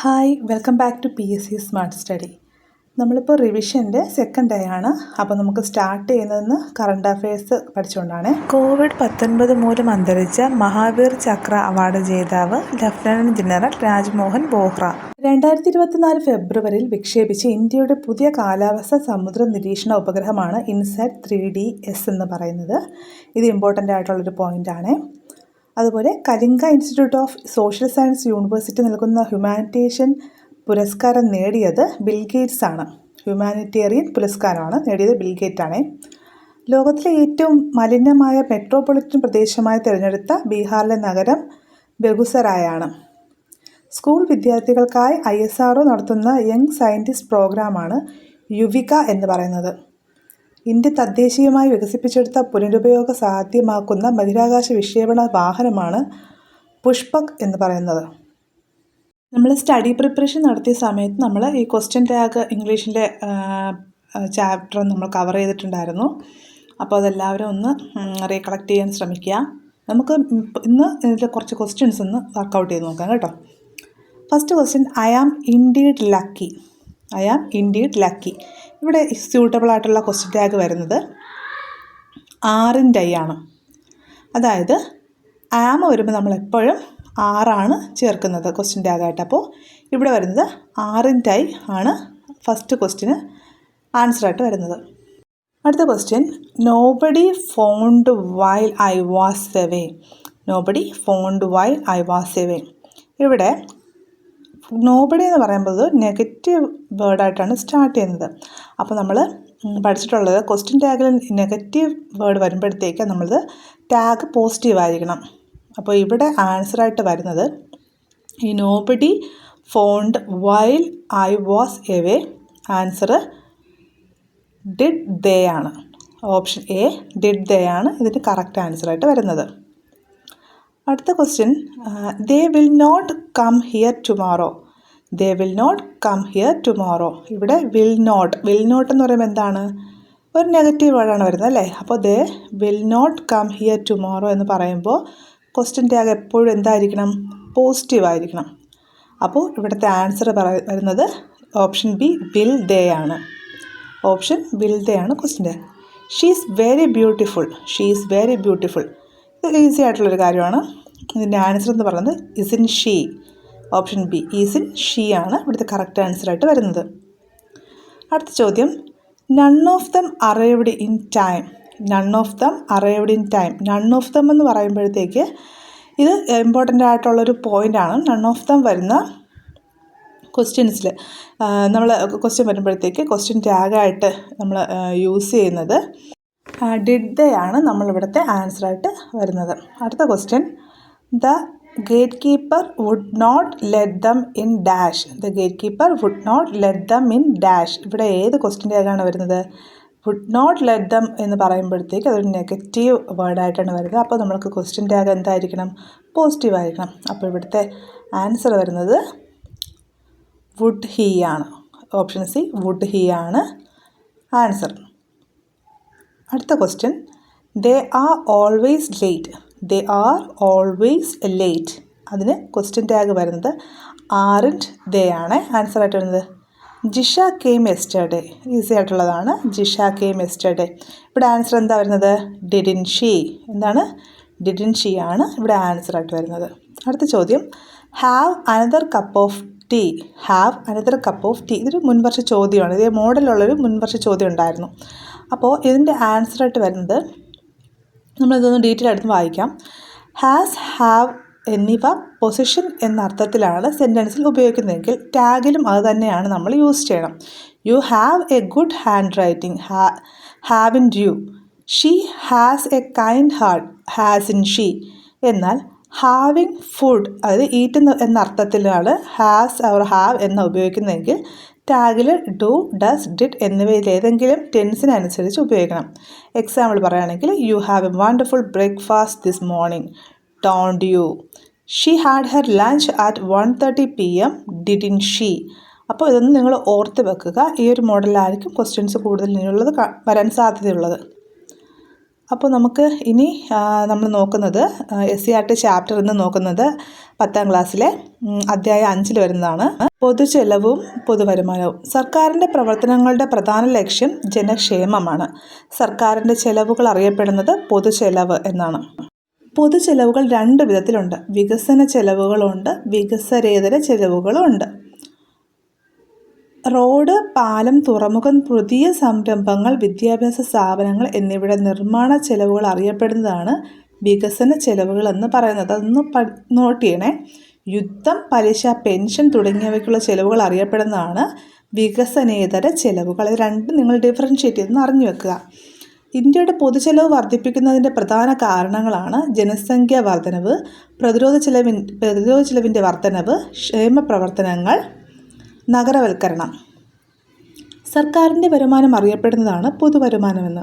Hi welcome back to P S C smart study നമ്മളിപ്പോൾ റിവിഷന്റെ second day ആണ്. അപ്പോൾ നമുക്ക് സ്റ്റാർട്ട് ചെയ്യുന്നതെന്ന് കറണ്ട് അഫയേഴ്സ് പഠിച്ചുകൊണ്ടാണ് കോവിഡ് പത്തൊൻപത് മൂലം അന്തരിച്ച മഹാവീർ ചക്ര അവാർഡ് ജേതാവ് ലഫ്റ്റനന്റ് ജനറൽ രാജ്മോഹൻ ബോഹ്റ. രണ്ടായിരത്തി ഇരുപത്തിനാല് ഫെബ്രുവരിയിൽ വിക്ഷേപിച്ച ഇന്ത്യയുടെ പുതിയ കാലാവസ്ഥ സമുദ്ര നിരീക്ഷണ ഉപഗ്രഹമാണ് ഇൻസാറ്റ് ത്രീ ഡി എസ് എന്ന് പറയുന്നത്. ഇത് ഇമ്പോർട്ടന്റ് ആയിട്ടുള്ളൊരു പോയിന്റാണ് അതുപോലെ Kalinga institute of social science university നൽകുന്ന ഹ്യൂമാനിറ്റേഷൻ പുരസ്കാരം നേടിയത് ബിൽഗേറ്റ്സ് ആണ്. ഹ്യൂമാനിറ്റേറിയൻ പുരസ്കാരമാണ് നേടിയത് ബിൽഗേറ്റ് ആണ് ലോകത്തിലെ ഏറ്റവും മലിനമായ മെട്രോപൊളിറ്റൻ പ്രദേശമായി തിരഞ്ഞെടുത്ത ബീഹാറിലെ നഗരം ബെഗുസറായാണ് സ്കൂൾ വിദ്യാർത്ഥികൾക്കായി ഐ എസ് ആർ നടത്തുന്ന യങ് സയന്റിസ്റ്റ് പ്രോഗ്രാമാണ് യുവിക എന്ന് പറയുന്നത്. ഇന്ത്യ തദ്ദേശീയമായി വികസിപ്പിച്ചെടുത്ത പുനരുപയോഗ സാധ്യമാക്കുന്ന ബഹിരാകാശ വിക്ഷേപണ വാഹനമാണ് പുഷ്പക് എന്ന് പറയുന്നത്. നമ്മൾ സ്റ്റഡി പ്രിപ്പറേഷൻ നടത്തിയ സമയത്ത് നമ്മൾ ഈ ക്വസ്റ്റ്യൻ ടാഗ് ഇംഗ്ലീഷിന്റെ ചാപ്റ്റർ നമ്മൾ കവർ ചെയ്തിട്ടുണ്ടായിരുന്നു. അപ്പോൾ അതെല്ലാവരും ഒന്ന് റീകളക്ട് ചെയ്യാൻ ശ്രമിക്കുക. നമുക്ക് ഇന്ന് ഇതിൽ കുറച്ച് ക്വസ്റ്റ്യൻസ് ഒന്ന് വർക്കൗട്ട് ചെയ്ത് നോക്കാം കേട്ടോ. First question I am indeed lucky I am indeed lucky ഇവിടെ സ്യൂട്ടബിൾ ആയിട്ടുള്ള ക്വസ്റ്റ്യൻ ടാഗ് വരുന്നത് ആറിന്റെ ഐ ആണ്. അതായത് ആമ വരുമ്പോൾ നമ്മൾ എപ്പോഴും ആറാണ് ചേർക്കുന്നത് ക്വസ്റ്റ്യൻ ടാഗായിട്ട് അപ്പോൾ ഇവിടെ വരുന്നത് ആറിന്റെ ഐ ആണ് ഫസ്റ്റ് ക്വസ്റ്റ്യന് ആൻസറായിട്ട് വരുന്നത്. അടുത്ത question nobody found while I was away nobody found while I was away ഇവിടെ നോബഡി എന്ന് പറയുമ്പോൾ നെഗറ്റീവ് വേർഡായിട്ടാണ് സ്റ്റാർട്ട് ചെയ്യുന്നത്. അപ്പോൾ നമ്മൾ പഠിച്ചിട്ടുള്ളത് ക്വസ്റ്റ്യൻ ടാഗിൽ നെഗറ്റീവ് വേർഡ് വരുമ്പോഴത്തേക്ക് നമ്മൾ ടാഗ് പോസിറ്റീവ് ആയിരിക്കണം. അപ്പോൾ ഇവിടെ ആൻസറായിട്ട് വരുന്നത് ഈ nobody found while I was away answer did they ആണ്. ഓപ്ഷൻ എ ഡിഡ് ദേ ആണ് ഇതിന് കറക്റ്റ് ആൻസറായിട്ട് വരുന്നത്. അടുത്ത question they will not come here tomorrow they will not come here tomorrow ഇവിടെ വിൽ നോട്ട് വിൽ നോട്ട് എന്ന് പറയുമ്പോൾ എന്താണ്? ഒരു നെഗറ്റീവ് വേർഡാണ് വരുന്നത് അല്ലേ? അപ്പോൾ they will not come here tomorrow എന്ന് പറയുമ്പോൾ ക്വസ്റ്റ്യൻ ടാഗ് എപ്പോഴും എന്തായിരിക്കണം? പോസിറ്റീവ് ആയിരിക്കണം. അപ്പോൾ ഇവിടുത്തെ ആൻസർ പറ വരുന്നത് ഓപ്ഷൻ ബി വിൽ ദേ ആണ്. ഓപ്ഷൻ വിൽ ദേ ആണ് question tag she is very beautiful she's very beautiful ഇത് ഈസി ആയിട്ടുള്ളൊരു കാര്യമാണ്. ഇതിന്റെ ആൻസർ എന്ന് പറയുന്നത് isn't she option B isn't she ആണ് ഇവിടുത്തെ കറക്റ്റ് ആൻസറായിട്ട് വരുന്നത്. അടുത്ത ചോദ്യം none of them arrived in time none of them arrived in time none of them എന്ന് പറയുമ്പോഴത്തേക്ക് ഇത് ഇമ്പോർട്ടന്റ് ആയിട്ടുള്ളൊരു പോയിന്റാണ് നൺ ഓഫ് ദം വരുന്ന ക്വസ്റ്റ്യൻസിൽ നമ്മൾ ക്വസ്റ്റ്യൻ വരുമ്പോഴത്തേക്ക് ക്വസ്റ്റ്യൻ ടാഗായിട്ട് നമ്മൾ യൂസ് ചെയ്യുന്നത്. ഡിഡ് ആണ് നമ്മളിവിടുത്തെ ആൻസറായിട്ട് വരുന്നത്. അടുത്ത question the gatekeeper would not let them in dash the gatekeeper would not let them in dash ഇവിടെ ഏത് ക്വസ്റ്റ്യൻ ടാഗാണ് വരുന്നത്? വുഡ് നോട്ട് ലെറ്റ് ദം എന്ന് പറയുമ്പോഴത്തേക്ക് അതൊരു നെഗറ്റീവ് വേർഡായിട്ടാണ് വരുന്നത്. അപ്പോൾ നമ്മൾക്ക് ക്വസ്റ്റ്യൻ ടാഗ് എന്തായിരിക്കണം? പോസിറ്റീവ് ആയിരിക്കണം. അപ്പോൾ ഇവിടുത്തെ ആൻസർ വരുന്നത് വുഡ് ഹീ ആണ്. ഓപ്ഷൻ സി വുഡ് ഹീ ആണ് ആൻസർ അടുത്ത question they are always late they are always late അതിന് ക്വസ്റ്റ്യൻ ടാഗ് വരുന്നത് ആറിന്റ് ദേ ആണ്. ആൻസർ ആയിട്ട് വരുന്നത് ജിഷ കെയിം എസ്റ്റർഡേ ഈസി ആയിട്ടുള്ളതാണ്. ജിഷ കെയിം എസ്റ്റർഡേ ഇവിടെ ആൻസർ എന്താ വരുന്നത്? ഡിഡിൻ ഷീ എന്താണ്? ഡിഡിൻ ഷീ ആണ് ഇവിടെ ആൻസർ ആയിട്ട് വരുന്നത്. അടുത്ത ചോദ്യം. Have another cup of tea have another cup of tea ഇതൊരു മുൻവർഷ ചോദ്യമാണ്. ഇതേ മോഡലുള്ളൊരു മുൻവർഷ ചോദ്യം ഉണ്ടായിരുന്നു. അപ്പോൾ ഇതിന്റെ ആൻസറായിട്ട് വരുന്നത് നമ്മളിതൊന്ന് ഡീറ്റെയിൽ എടുത്ത് വായിക്കാം. ഹാസ് ഹാവ് എന്നിവ പൊസിഷൻ എന്ന അർത്ഥത്തിലാണ് സെന്റൻസിൽ ഉപയോഗിക്കുന്നതെങ്കിൽ ടാഗിലും അത് തന്നെയാണ് നമ്മൾ യൂസ് ചെയ്യണം. You have a good handwriting haven't you she has a kind heart hasn't she എന്നാൽ ഹാവിങ് ഫുഡ് അതായത് ഈറ്റ് എന്ന അർത്ഥത്തിലാണ് ഹാസ് അവർ ഹാവ് എന്ന് ഉപയോഗിക്കുന്നതെങ്കിൽ ടാഗിൽ ഡു ഡസ് ഡിഡ് എന്നിവയിൽ ഏതെങ്കിലും ടെൻസിനനുസരിച്ച് ഉപയോഗിക്കണം. എക്സാമ്പിൾ പറയുകയാണെങ്കിൽ you have a wonderful breakfast this morning don't you she had her lunch at one thirty P M didn't she അപ്പോൾ ഇതൊന്ന് നിങ്ങൾ ഓർത്ത് വെക്കുക. ഈ ഒരു മോഡലായിരിക്കും ക്വസ്റ്റ്യൻസ് കൂടുതൽ നിന്നുള്ളത് വരാൻ സാധ്യതയുള്ളത്. അപ്പോൾ നമുക്ക് ഇനി നമ്മൾ നോക്കുന്നത് S C R T chapter എന്ന് നോക്കുന്നത് പത്താം ക്ലാസ്സിലെ അധ്യായ അഞ്ചിൽ വരുന്നതാണ്. പൊതുചെലവും പൊതുവരുമാനവും. സർക്കാരിന്റെ പ്രവർത്തനങ്ങളുടെ പ്രധാന ലക്ഷ്യം ജനക്ഷേമമാണ്. സർക്കാരിന്റെ ചെലവുകൾ അറിയപ്പെടുന്നത് പൊതുചെലവ് എന്നാണ്. പൊതുചെലവുകൾ രണ്ട് വിധത്തിലുണ്ട്. വികസന ചെലവുകളുണ്ട് വികസനേതര ചെലവുകളുണ്ട് റോഡ് പാലം തുറമുഖം പുതിയ സംരംഭങ്ങൾ വിദ്യാഭ്യാസ സ്ഥാപനങ്ങൾ എന്നിവയുടെ നിർമ്മാണ ചെലവുകൾ അറിയപ്പെടുന്നതാണ് വികസന ചെലവുകൾ എന്ന് പറയുന്നത്. അതൊന്ന് നോട്ട് ചെയ്യണേ. യുദ്ധം പലിശ പെൻഷൻ തുടങ്ങിയവയ്ക്കുള്ള ചെലവുകൾ അറിയപ്പെടുന്നതാണ് വികസനേതര ചെലവുകൾ. ഇത് രണ്ടും നിങ്ങൾ ഡിഫറൻഷ്യേറ്റ് ചെയ്തെന്ന് അറിഞ്ഞു വെക്കുക. ഇന്ത്യയുടെ പൊതുചെലവ് വർദ്ധിപ്പിക്കുന്നതിന്റെ പ്രധാന കാരണങ്ങളാണ് ജനസംഖ്യാ വർധനവ് പ്രതിരോധ ചെലവിൻ പ്രതിരോധ ചെലവിന്റെ വർധനവ് ക്ഷേമ പ്രവർത്തനങ്ങൾ നഗരവൽക്കരണം. സർക്കാരിന്റെ വരുമാനം അറിയപ്പെടുന്നതാണ് പൊതുവരുമാനമെന്ന്.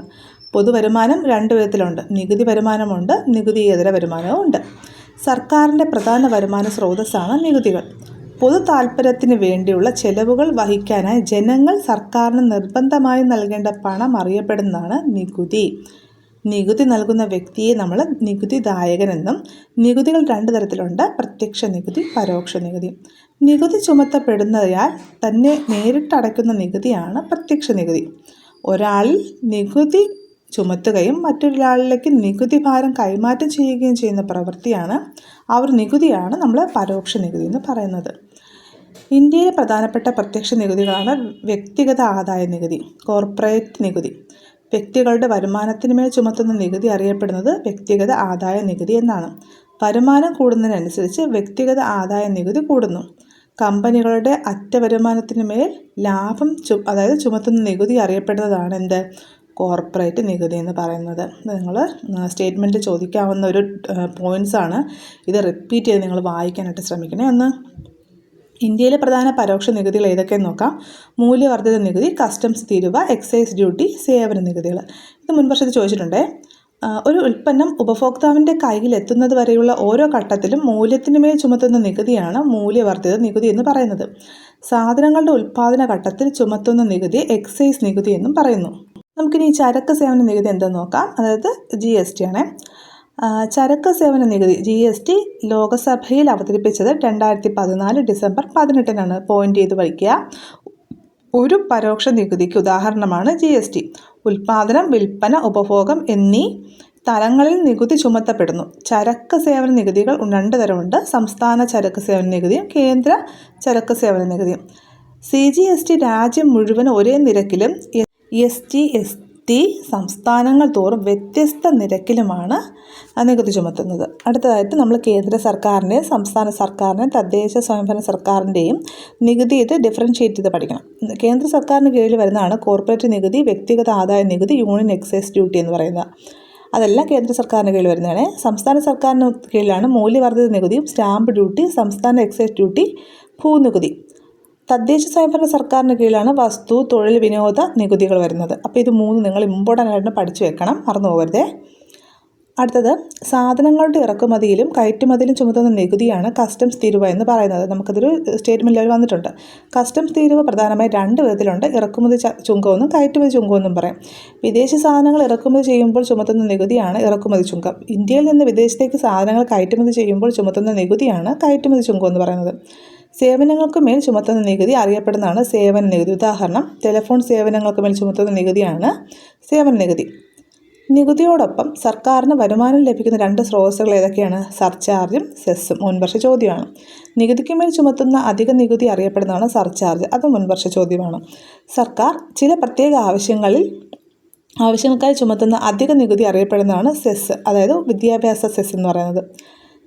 പൊതുവരുമാനം രണ്ട് വിധത്തിലുണ്ട്. നികുതി വരുമാനമുണ്ട് നികുതിയേതര വരുമാനവും ഉണ്ട് സർക്കാരിന്റെ പ്രധാന വരുമാന സ്രോതസ്സാണ് നികുതികൾ. പൊതു താൽപ്പര്യത്തിന് വേണ്ടിയുള്ള ചെലവുകൾ വഹിക്കാനായി ജനങ്ങൾ സർക്കാരിന് നിർബന്ധമായി നൽകേണ്ട പണം അറിയപ്പെടുന്നതാണ് നികുതി. നികുതി നൽകുന്ന വ്യക്തിയെ നമ്മൾ നികുതിദായകനെന്നും നികുതികൾ രണ്ട് തരത്തിലുണ്ട്. പ്രത്യക്ഷ നികുതി പരോക്ഷ നികുതി. നികുതി ചുമത്തപ്പെടുന്നയാൾ തന്നെ നേരിട്ടടയ്ക്കുന്ന നികുതിയാണ് പ്രത്യക്ഷ നികുതി. ഒരാൾ നികുതി ചുമത്തുകയും മറ്റൊരാളിലേക്ക് നികുതി ഭാരം കൈമാറ്റം ചെയ്യുകയും ചെയ്യുന്ന പ്രവൃത്തിയാണ് ആ ഒരു നികുതിയാണ് നമ്മൾ പരോക്ഷ നികുതി എന്ന് പറയുന്നത്. ഇന്ത്യയിലെ പ്രധാനപ്പെട്ട പ്രത്യക്ഷ നികുതികളാണ് വ്യക്തിഗത ആദായ നികുതി കോർപ്പറേറ്റ് നികുതി. വ്യക്തികളുടെ വരുമാനത്തിന് മേൽ ചുമത്തുന്ന നികുതി അറിയപ്പെടുന്നത് വ്യക്തിഗത ആദായ നികുതി എന്നാണ്. വരുമാനം കൂടുന്നതിനനുസരിച്ച് വ്യക്തിഗത ആദായ നികുതി കൂടുന്നു. കമ്പനികളുടെ അറ്റ മേൽ ലാഭം ചു അതായത് ചുമത്തുന്ന നികുതി അറിയപ്പെടുന്നതാണ് എന്ത് കോർപ്പറേറ്റ് നികുതി എന്ന് പറയുന്നത്. നിങ്ങൾ സ്റ്റേറ്റ്മെന്റ് ചോദിക്കാവുന്ന ഒരു പോയിന്റ്സ് ആണ് ഇത് റിപ്പീറ്റ് ചെയ്ത് നിങ്ങൾ വായിക്കാനായിട്ട് ശ്രമിക്കണേ. ഒന്ന് ഇന്ത്യയിലെ പ്രധാന പരോക്ഷ നികുതികൾ ഏതൊക്കെയെന്ന് നോക്കാം. മൂല്യവർദ്ധിത നികുതി കസ്റ്റംസ് തീരുവ എക്സൈസ് ഡ്യൂട്ടി സേവന നികുതികൾ. ഇത് മുൻവർഷത്തിൽ ചോദിച്ചിട്ടുണ്ടേ. ഒരു ഉൽപ്പന്നം ഉപഭോക്താവിന്റെ കയ്യിൽ എത്തുന്നത് വരെയുള്ള ഓരോ ഘട്ടത്തിലും മൂല്യത്തിന് മേൽ ചുമത്തുന്ന നികുതിയാണ് മൂല്യവർദ്ധിത നികുതി എന്ന് പറയുന്നത്. സാധനങ്ങളുടെ ഉൽപ്പാദന ഘട്ടത്തിൽ ചുമത്തുന്ന നികുതി എക്സൈസ് നികുതി എന്നും പറയുന്നു. നമുക്കിനി ചരക്ക് സേവന നികുതി എന്തെന്ന് നോക്കാം. അതായത് ജി എസ് ടി ആണ്. ചരക്ക് സേവന നികുതി ജി എസ് ടി ലോകസഭയിൽ അവതരിപ്പിച്ചത് രണ്ടായിരത്തി പതിനാല് ഡിസംബർ പതിനെട്ടിനാണ്. പോയിന്റ് ചെയ്ത് വയ്ക്കുക ഒരു പരോക്ഷ നികുതിക്ക് ഉദാഹരണമാണ് ജി എസ് ടി. ഉൽപ്പാദനം വിൽപ്പന ഉപഭോഗം എന്നീ തലങ്ങളിൽ നികുതി ചുമത്തപ്പെടുന്നു. ചരക്ക് സേവന നികുതികൾ രണ്ട് തരമുണ്ട്. സംസ്ഥാന ചരക്ക് സേവന നികുതിയും കേന്ദ്ര ചരക്ക് സേവന നികുതിയും. സി ജി എസ് ടി രാജ്യം മുഴുവൻ ഒരേ നിരക്കിലും എസ് ടി എസ് ടി സംസ്ഥാനങ്ങൾ തോറും വ്യത്യസ്ത നിരക്കിലുമാണ് നികുതി ചുമത്തുന്നത്. അടുത്തതായിട്ട് നമ്മൾ കേന്ദ്ര സർക്കാരിന്റെയും സംസ്ഥാന സർക്കാരിന്റെയും തദ്ദേശ സ്വയംഭരണ സർക്കാരിന്റെയും നികുതി ഇത് ഡിഫറൻഷ്യേറ്റ് ചെയ്ത് പഠിക്കണം. കേന്ദ്ര സർക്കാരിന് കീഴിൽ വരുന്നതാണ് കോർപ്പറേറ്റ് നികുതി വ്യക്തിഗത ആദായ നികുതി യൂണിയൻ എക്സൈസ് ഡ്യൂട്ടി എന്ന് പറയുന്നത്. അതെല്ലാം കേന്ദ്ര സർക്കാരിന് കീഴിൽ വരുന്നതാണ്. സംസ്ഥാന സർക്കാരിന് കീഴിലാണ് മൂല്യവർദ്ധിത നികുതിയും സ്റ്റാമ്പ് ഡ്യൂട്ടി സംസ്ഥാന എക്സൈസ് ഡ്യൂട്ടി ഭൂനികുതി. തദ്ദേശ സ്വയംഭരണ സർക്കാരിന് കീഴിലാണ് വസ്തു തൊഴിൽ വിനോദ നികുതികൾ വരുന്നത്. അപ്പോൾ ഇത് മൂന്ന് നിങ്ങൾ ഇമ്പോർട്ടന്റ് ആയിട്ട് പഠിച്ചു വെക്കണം. മറന്നു പോകരുതേ. അടുത്തത് സാധനങ്ങളുടെ ഇറക്കുമതിയിലും കയറ്റുമതിയിലും ചുമത്തുന്ന നികുതിയാണ് കസ്റ്റംസ് തീരുവ എന്ന് പറയുന്നത്. നമുക്കതൊരു സ്റ്റേറ്റ്മെന്റിൽ വന്നിട്ടുണ്ട്. കസ്റ്റംസ് തീരുവ പ്രധാനമായും രണ്ട് വിധത്തിലുണ്ട്. ഇറക്കുമതി ചുങ്കമെന്നും കയറ്റുമതി ചുങ്കമെന്നും പറയാം. വിദേശ സാധനങ്ങൾ ഇറക്കുമതി ചെയ്യുമ്പോൾ ചുമത്തുന്ന നികുതിയാണ് ഇറക്കുമതി ചുങ്കം. ഇന്ത്യയിൽ നിന്ന് വിദേശത്തേക്ക് സാധനങ്ങൾ കയറ്റുമതി ചെയ്യുമ്പോൾ ചുമത്തുന്ന നികുതിയാണ് കയറ്റുമതി ചുങ്കം എന്ന് പറയുന്നത്. സേവനങ്ങൾക്ക് മേൽ ചുമത്തുന്ന നികുതി അറിയപ്പെടുന്നതാണ് സേവന നികുതി. ഉദാഹരണം ടെലിഫോൺ സേവനങ്ങൾക്ക് മേൽ ചുമത്തുന്ന നികുതിയാണ് സേവന നികുതി. നികുതിയോടൊപ്പം സർക്കാരിന് വരുമാനം ലഭിക്കുന്ന രണ്ട് സ്രോതസ്സുകൾ ഏതൊക്കെയാണ്? സർചാർജും സെസ്സും. മുൻവർഷ ചോദ്യമാണ്. നികുതിക്ക് മേൽ ചുമത്തുന്ന അധിക നികുതി അറിയപ്പെടുന്നതാണ് സർചാർജ്. അത് മുൻവർഷ ചോദ്യമാണ്. സർക്കാർ ചില പ്രത്യേക ആവശ്യങ്ങളിൽ ആവശ്യങ്ങൾക്കായി ചുമത്തുന്ന അധിക നികുതി അറിയപ്പെടുന്നതാണ് സെസ് അതായത് വിദ്യാഭ്യാസ സെസ് എന്ന് പറയുന്നത്.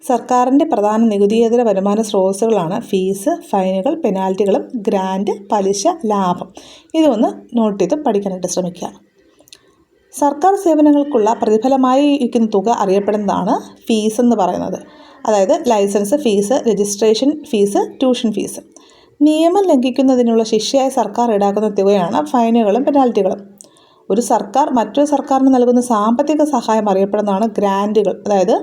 സർക്കാരിന്റെ പ്രധാന നികുതിയേതര വരുമാന സ്രോതസ്സുകളാണ് ഫീസ് ഫൈനുകൾ പെനാൽറ്റികളും ഗ്രാൻഡ് പലിശ ലാഭം. ഇതൊന്ന് നോട്ട് ചെയ്ത് പഠിക്കാനായിട്ട് ശ്രമിക്കുക. സർക്കാർ സേവനങ്ങൾക്കുള്ള പ്രതിഫലമായി ഇരിക്കുന്ന തുക അറിയപ്പെടുന്നതാണ് ഫീസ് എന്ന് പറയുന്നത്. അതായത് license fees registration fees tuition fees. നിയമം ലംഘിക്കുന്നതിനുള്ള ശിക്ഷയായി സർക്കാർ ഈടാക്കുന്ന തുകയാണ് ഫൈനുകളും പെനാൽറ്റികളും. ഒരു സർക്കാർ മറ്റൊരു സർക്കാരിന് നൽകുന്ന സാമ്പത്തിക സഹായം അറിയപ്പെടുന്നതാണ് ഗ്രാന്റുകൾ അതായത്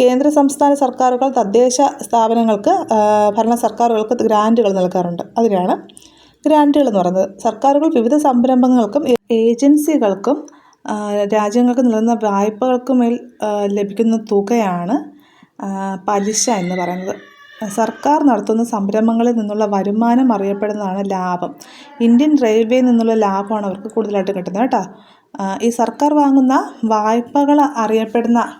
കേന്ദ്ര സംസ്ഥാന സർക്കാരുകൾ തദ്ദേശ സ്ഥാപനങ്ങൾക്ക് ഭരണ സർക്കാരുകൾക്ക് ഗ്രാന്റുകൾ നൽകാറുണ്ട്. അതിനാണ് ഗ്രാന്റുകൾ എന്ന് പറയുന്നത്. സർക്കാരുകൾ വിവിധ സംരംഭങ്ങൾക്കും ഏജൻസികൾക്കും രാജ്യങ്ങൾക്ക് നൽകുന്ന വായ്പകൾക്കുമേൽ ലഭിക്കുന്ന തുകയാണ് പലിശ എന്ന് പറയുന്നത്. സർക്കാർ നടത്തുന്ന സംരംഭങ്ങളിൽ നിന്നുള്ള വരുമാനം അറിയപ്പെടുന്നതാണ് ലാഭം. ഇന്ത്യൻ റെയിൽവേയിൽ നിന്നുള്ള ലാഭമാണ് അവർക്ക് കൂടുതലായിട്ട് കിട്ടുന്നത് കേട്ടോ. ഈ സർക്കാർ വാങ്ങുന്ന വായ്പകൾ അറിയപ്പെടുന്ന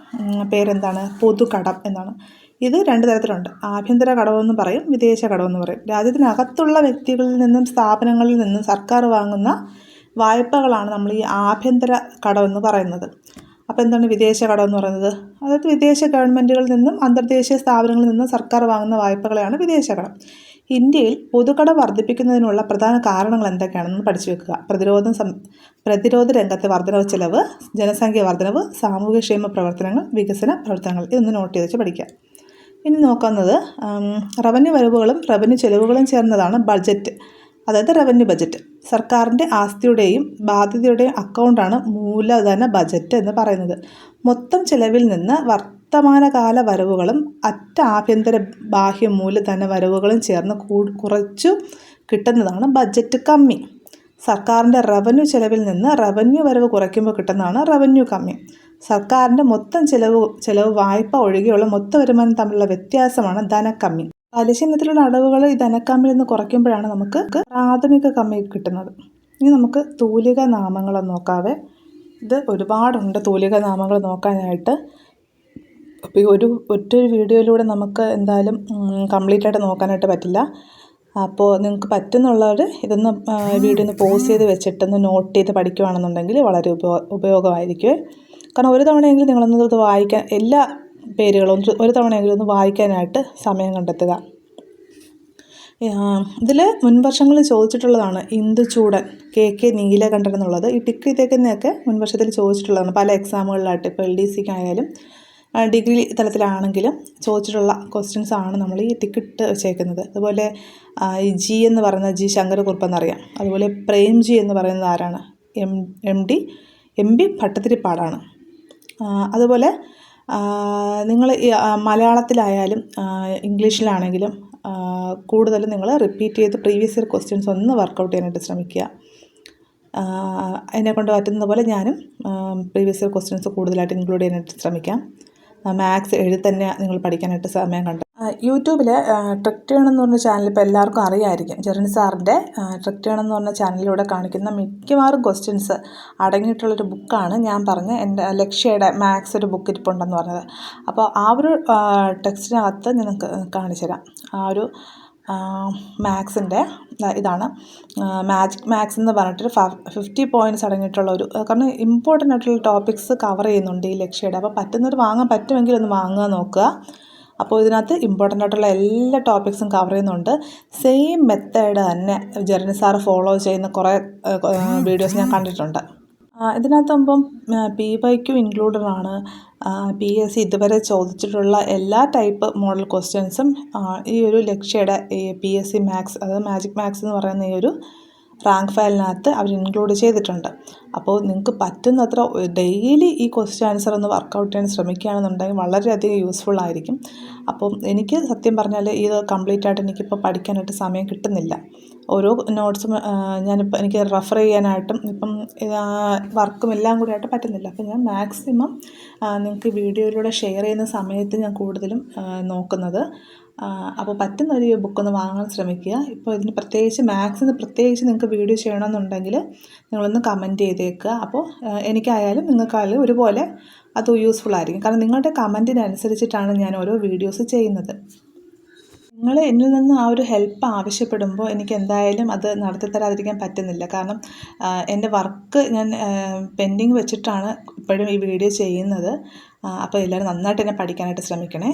പേരെന്താണ്? പൊതുകടം എന്നാണ്. ഇത് രണ്ട് തരത്തിലുണ്ട്. ആഭ്യന്തര കടമെന്ന് പറയും വിദേശ കടമെന്ന് പറയും. രാജ്യത്തിനകത്തുള്ള വ്യക്തികളിൽ നിന്നും സ്ഥാപനങ്ങളിൽ നിന്നും സർക്കാർ വാങ്ങുന്ന വായ്പകളാണ് നമ്മൾ ഈ ആഭ്യന്തര കടമെന്ന് പറയുന്നത്. അപ്പോൾ എന്താണ് വിദേശ കടം എന്ന് പറയുന്നത്? അതായത് വിദേശ ഗവൺമെന്റുകളിൽ നിന്നും അന്തർദേശീയ സ്ഥാപനങ്ങളിൽ നിന്നും സർക്കാർ വാങ്ങുന്ന വായ്പകളെയാണ് വിദേശ കടം. ഇന്ത്യയിൽ പൊതുകടം വർദ്ധിപ്പിക്കുന്നതിനുള്ള പ്രധാന കാരണങ്ങൾ എന്തൊക്കെയാണെന്ന് പഠിച്ചു വെക്കുക. പ്രതിരോധം സം പ്രതിരോധ രംഗത്തെ വർധനവ് ചെലവ് ജനസംഖ്യ വർധനവ് സാമൂഹ്യക്ഷേമ പ്രവർത്തനങ്ങൾ വികസന പ്രവർത്തനങ്ങൾ ഇതൊന്ന് നോട്ട് ചെയ്ത് വെച്ച് പഠിക്കുക. ഇനി നോക്കുന്നത് റവന്യൂ വരവുകളും റവന്യൂ ചെലവുകളും ചേർന്നതാണ് ബഡ്ജറ്റ് അതായത് റവന്യൂ ബഡ്ജറ്റ് സർക്കാരിന്റെ ആസ്തിയുടെയും ബാധ്യതയുടെയും അക്കൗണ്ടാണ് മൂലധന ബജറ്റ് എന്ന് പറയുന്നത്. മൊത്തം ചിലവിൽ നിന്ന് വർത്തമാനകാല വരവുകളും അറ്റ ആഭ്യന്തര ബാഹ്യ മൂലധന വരവുകളും ചേർന്ന് കുറച്ചു കിട്ടുന്നതാണ് ബജറ്റ് കമ്മി. സർക്കാരിന്റെ റവന്യൂ ചിലവിൽ നിന്ന് റവന്യൂ വരവ് കുറയ്ക്കുമ്പോൾ കിട്ടുന്നതാണ് റവന്യൂ കമ്മി. സർക്കാരിന്റെ മൊത്തം ചിലവ് ചിലവ് വായ്പ ഒഴികെയുള്ള മൊത്ത വരുമാനം തമ്മിലുള്ള വ്യത്യാസമാണ് ധനക്കമ്മി. പലിശ ഇനത്തിലുള്ള അടവുകൾ ഈ ധനക്കമ്മിൽ നിന്ന് കുറയ്ക്കുമ്പോഴാണ് നമുക്ക് പ്രാഥമിക കമ്മി കിട്ടുന്നത്. ഇനി നമുക്ക് തൂലിക നാമങ്ങൾ നോക്കാവേ. ഇത് ഒരുപാടുണ്ട് തൂലിക നാമങ്ങൾ നോക്കാനായിട്ട്. അപ്പോൾ ഈ ഒരു ഒറ്റൊരു വീഡിയോയിലൂടെ നമുക്ക് എന്തായാലും കംപ്ലീറ്റ് ആയിട്ട് നോക്കാനായിട്ട് പറ്റില്ല. അപ്പോൾ നിങ്ങൾക്ക് പറ്റുന്നുള്ളവർ ഇതൊന്ന് വീഡിയോ ഒന്ന് പോസ് ചെയ്ത് വെച്ചിട്ടൊന്ന് നോട്ട് ചെയ്ത് പഠിക്കുകയാണെന്നുണ്ടെങ്കിൽ വളരെ ഉപയോ ഉപയോഗമായിരിക്കും കാരണം ഒരു തവണയെങ്കിലും നിങ്ങളൊന്ന് ഇത് വായിക്കാൻ എല്ലാ പേരുകളും ഒന്ന് ഒരു തവണയെങ്കിലും ഒന്ന് വായിക്കാനായിട്ട് സമയം കണ്ടെത്തുക. ഇതിൽ മുൻവർഷങ്ങളിൽ ചോദിച്ചിട്ടുള്ളതാണ് ഇന്ദുചൂടൻ കെ കെ നീലകണ്ഠൻ എന്നുള്ളത്. ഈ ടിക്ക് ചെയ്തേക്കുന്നതൊക്കെ മുൻവർഷത്തിൽ ചോദിച്ചിട്ടുള്ളതാണ്. പല എക്സാമുകളിലായിട്ട് ഇപ്പോൾ എൽ ഡി സിക്കായാലും ഡിഗ്രി തലത്തിലാണെങ്കിലും ചോദിച്ചിട്ടുള്ള ക്വസ്റ്റ്യൻസ് ആണ് നമ്മൾ ഈ ടിക്കറ്റ് വെച്ചേക്കുന്നത്. അതുപോലെ ഈ ജി എന്ന് പറയുന്ന ജി ശങ്കരകുറുപ്പ് എന്നറിയാം അതുപോലെ പ്രേംജി എന്ന് പറയുന്നത് ആരാണ്? M M D M B ഭട്ടതിരിപ്പാടാണ്. ആ, അതുപോലെ നിങ്ങൾ മലയാളത്തിലായാലും ഇംഗ്ലീഷിലാണെങ്കിലും കൂടുതലും നിങ്ങൾ റിപ്പീറ്റ് ചെയ്ത് പ്രീവിയസ് ഇയർ ക്വസ്റ്റ്യൻസ് ഒന്ന് വർക്കൗട്ട് ചെയ്യാനായിട്ട് ശ്രമിക്കുക. എന്നെ കൊണ്ട് പറ്റുന്നത് പോലെ ഞാനും പ്രീവിയസ് ഇയർ ക്വസ്റ്റ്യൻസ് കൂടുതലായിട്ട് ഇൻക്ലൂഡ് ചെയ്യാനായിട്ട് ശ്രമിക്കാം. മാത്സ് എഴുതി തന്നെ നിങ്ങൾ പഠിക്കാനായിട്ട് സമയം കണ്ട് യൂട്യൂബിൽ ട്രിക്ടേൺ എന്ന് പറഞ്ഞ ചാനൽ ഇപ്പോൾ എല്ലാവർക്കും അറിയാമായിരിക്കും ജെറിൻ സാറിന്റെ ട്രിക്ടേൺ എന്ന് പറഞ്ഞ ചാനലിലൂടെ കാണിക്കുന്ന മിക്കവാറും ക്വസ്റ്റ്യൻസ് അടങ്ങിയിട്ടുള്ളൊരു ബുക്കാണ് ഞാൻ പറഞ്ഞ എന്റെ ലക്ഷ്യയുടെ മാത്സ് ഒരു ബുക്ക് ഇരിപ്പുണ്ടെന്ന് പറഞ്ഞത്. അപ്പോൾ ആ ഒരു ടെക്സ്റ്റിനകത്ത് നിങ്ങൾക്ക് കാണിച്ചു തരാം. ആ ഒരു മാത്സിന്റെ ഇതാണ്. മാജിക് മാത്സ് എന്ന് പറഞ്ഞിട്ടൊരു ഫിഫ്റ്റി പോയിന്റ്സ് അടങ്ങിയിട്ടുള്ള ഒരു കാരണം ഇമ്പോർട്ടന്റ് ആയിട്ടുള്ള ടോപ്പിക്സ് കവർ ചെയ്യുന്നുണ്ട് ഈ ലക്ഷ്യയുടെ. അപ്പോൾ പറ്റുന്നവർ വാങ്ങാൻ പറ്റുമെങ്കിൽ ഒന്ന് വാങ്ങാൻ നോക്കുക. അപ്പോൾ ഇതിനകത്ത് ഇമ്പോർട്ടന്റ് ആയിട്ടുള്ള എല്ലാ ടോപ്പിക്സും കവർ ചെയ്യുന്നുണ്ട്. സെയിം മെത്തേഡ് തന്നെ ജെറിനി സാറ് ഫോളോ ചെയ്യുന്ന കുറേ വീഡിയോസ് ഞാൻ കണ്ടിട്ടുണ്ട്. ഇതിനകത്താകുമ്പം പി വൈക്കും ഇൻക്ലൂഡഡ് ആണ്. പി എസ് സി ഇതുവരെ ചോദിച്ചിട്ടുള്ള എല്ലാ ടൈപ്പ് മോഡൽ ക്വസ്റ്റ്യൻസും ഈ ഒരു ലക്ഷ്യയുടെ പി എസ് സി മാത്സ് അതായത് മാജിക് മാത്സ് എന്ന് പറയുന്ന ഈ ഒരു റാങ്ക് ഫയലിനകത്ത് അവർ ഇൻക്ലൂഡ് ചെയ്തിട്ടുണ്ട്. അപ്പോൾ നിങ്ങൾക്ക് പറ്റുന്നത്ര ഡെയിലി ഈ ക്വസ്റ്റ്യൻ ആൻസർ ഒന്ന് വർക്കൗട്ട് ചെയ്യാൻ ശ്രമിക്കുകയാണെന്നുണ്ടെങ്കിൽ വളരെയധികം യൂസ്ഫുൾ ആയിരിക്കും. അപ്പം എനിക്ക് സത്യം പറഞ്ഞാൽ ഇത് കംപ്ലീറ്റ് ആയിട്ട് എനിക്കിപ്പോൾ പഠിക്കാനായിട്ട് സമയം കിട്ടുന്നില്ല. ഓരോ നോട്ട്സും ഞാനിപ്പോൾ എനിക്ക് റെഫർ ചെയ്യാനായിട്ടും ഇപ്പം വർക്കും എല്ലാം കൂടി ആയിട്ട് പറ്റുന്നില്ല. അപ്പം ഞാൻ മാക്സിമം നിങ്ങൾക്ക് വീഡിയോയിലൂടെ ഷെയർ ചെയ്യുന്ന സമയത്ത് ഞാൻ കൂടുതലും നോക്കുന്നത്. അപ്പോൾ പറ്റുന്ന ഒരു ബുക്കൊന്ന് വാങ്ങാൻ ശ്രമിക്കുക. ഇപ്പോൾ ഇതിന് പ്രത്യേകിച്ച് മാത്സിന് പ്രത്യേകിച്ച് നിങ്ങൾക്ക് വീഡിയോ ചെയ്യണമെന്നുണ്ടെങ്കിൽ നിങ്ങളൊന്ന് കമന്റ് ചെയ്തേക്കുക. അപ്പോൾ എനിക്കായാലും നിങ്ങൾക്കായാലും ഒരുപോലെ അത് യൂസ്ഫുൾ ആയിരിക്കും. കാരണം നിങ്ങളുടെ കമന്റിനനുസരിച്ചിട്ടാണ് ഞാൻ ഓരോ വീഡിയോസ് ചെയ്യുന്നത്. നിങ്ങൾ എന്നിൽ നിന്ന് ആ ഒരു ഹെൽപ്പ് ആവശ്യപ്പെടുമ്പോൾ എനിക്ക് എന്തായാലും അത് നടത്തി തരാതിരിക്കാൻ പറ്റുന്നില്ല. കാരണം എന്റെ വർക്ക് ഞാൻ പെൻഡിങ് വെച്ചിട്ടാണ് ഇപ്പോഴും ഈ വീഡിയോ ചെയ്യുന്നത്. അപ്പോൾ എല്ലാവരും നന്നായിട്ട് എന്നെ പഠിക്കാനായിട്ട് ശ്രമിക്കണേ.